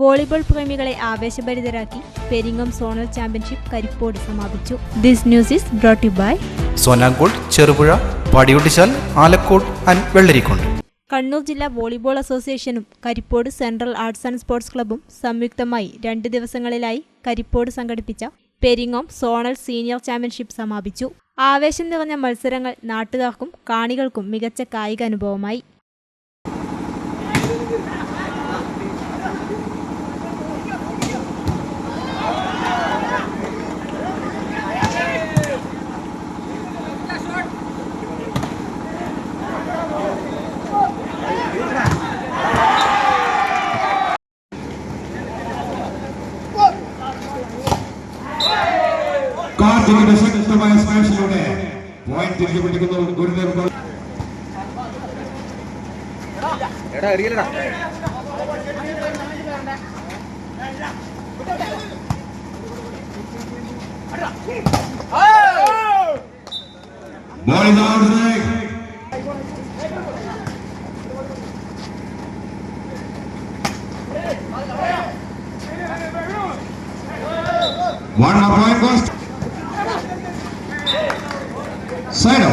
Volleyball പ്രേമികളെ ആവേശഭരിതരാക്കി Peringam zonal championship Karippode സമാപിച്ചു. This news is brought you by Sonankode Cherupuzha Padiyottuchal Alakode and Vellarikode. Kannur ജില്ലാ volleyball അസോസിയേഷനും Karippode central arts and sports ക്ലബ്ബും സംയുക്തമായി രണ്ട് ദിവസങ്ങളിലായി കരിപ്പോട് സംഘടിപ്പിച്ച പെരിങ്ങോം സോണൽ സീനിയർ ചാമ്പ്യൻഷിപ്പ് സമാപിച്ചു. ആവേശം നിറഞ്ഞ മത്സരങ്ങൾ നാട്ടുകാർക്കും കാണികൾക്കും മികച്ച കായിക അനുഭവമായി കാർത്തികിന്റെ ശക്തമായ സ്മാഷിലൂടെ പോയിന്റ് തിരിച്ചു പിടിക്കുന്നു Gurudev goal Ball is outside. One more point goes. Side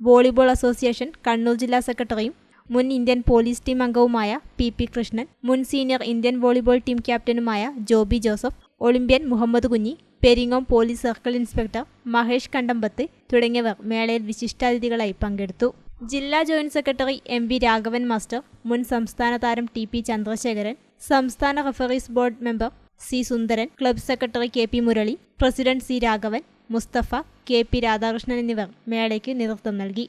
volleyball association Kannur ജില്ലാ സെക്രട്ടറിയും മുൻ ഇന്ത്യൻ പോലീസ് ടീം അംഗവുമായ പി പി കൃഷ്ണൻ മുൻ senior Indian volleyball team ക്യാപ്റ്റനുമായ Joby Joseph Olympian Muhammad Kunhi Peringome police circle inspector Mahesh Kandampath തുടങ്ങിയവർ മേളയിൽ വിശിഷ്ടാതിഥികളായി പങ്കെടുത്തു. ജില്ലാ joint secretary M V Raghavan master മുൻ സംസ്ഥാന താരം ടി പി ചന്ദ്രശേഖരൻ സംസ്ഥാന referees board member C Sundaran club secretary K P Murali president C Raghavan Musthafa K P Radhakrishnan എന്നിവർ മേളയ്ക്ക് നേതൃത്വം നൽകി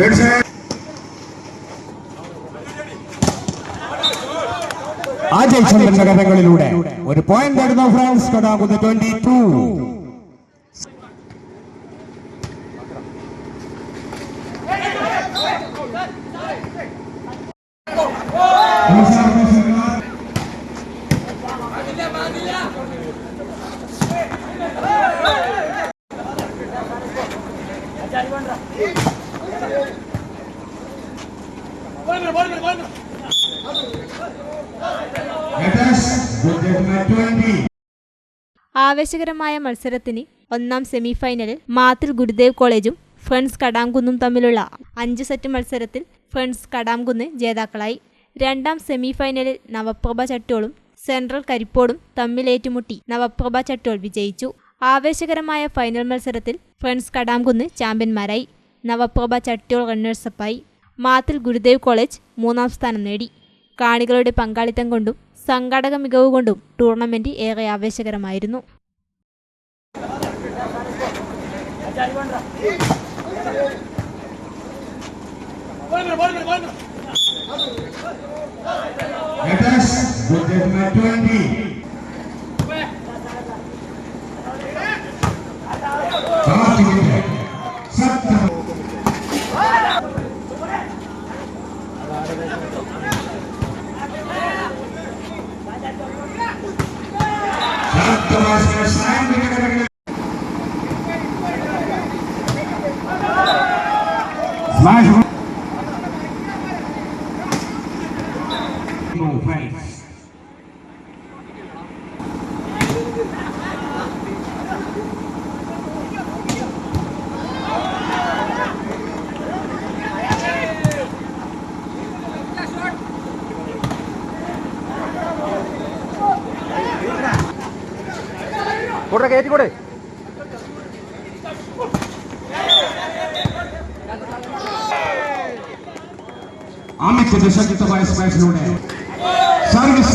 ആ side. അജയ് ചന്ദ്രന്റെ കഥകളിലൂടെ ഒരു പോയിന്റ് നേടുന്ന ഫ്രാൻസ് കടാകുന്ന ട്വന്റി ടു ആവേശകരമായ മത്സരത്തിന് ഒന്നാം സെമിഫൈനലിൽ മാത്തിൽ ഗുരുദേവ് കോളേജും ഫ്രണ്ട്സ് കടാംകുന്നും തമ്മിലുള്ള അഞ്ച് സെറ്റ് മത്സരത്തിൽ ഫ്രണ്ട്സ് കടാംകുന്ന് ജേതാക്കളായി. രണ്ടാം സെമിഫൈനലിൽ നവപ്രഭ ചട്ടോളും സെൻട്രൽ കരിപ്പോടും തമ്മിലേറ്റുമുട്ടി നവപ്രഭ ചട്ടോൾ വിജയിച്ചു. ആവേശകരമായ ഫൈനൽ മത്സരത്തിൽ ഫ്രണ്ട്സ് കടാംകുന്ന് ചാമ്പ്യന്മാരായി. നവപ്രഭ ചട്ടിയോൾ റണ്ണേഴ്സപ്പായി മാത്തിൽ ഗുരുദേവ് കോളേജ് മൂന്നാം സ്ഥാനം നേടി. കാണികളുടെ പങ്കാളിത്തം കൊണ്ടും സംഘാടക മികവ് കൊണ്ടും ടൂർണമെന്റ് ഏറെ ആവേശകരമായിരുന്നു. Let us go to 20. Vai, কোটটাকে এটি করে ఆమెకు దశకిత వయసు వయసులోనే సర్వీస్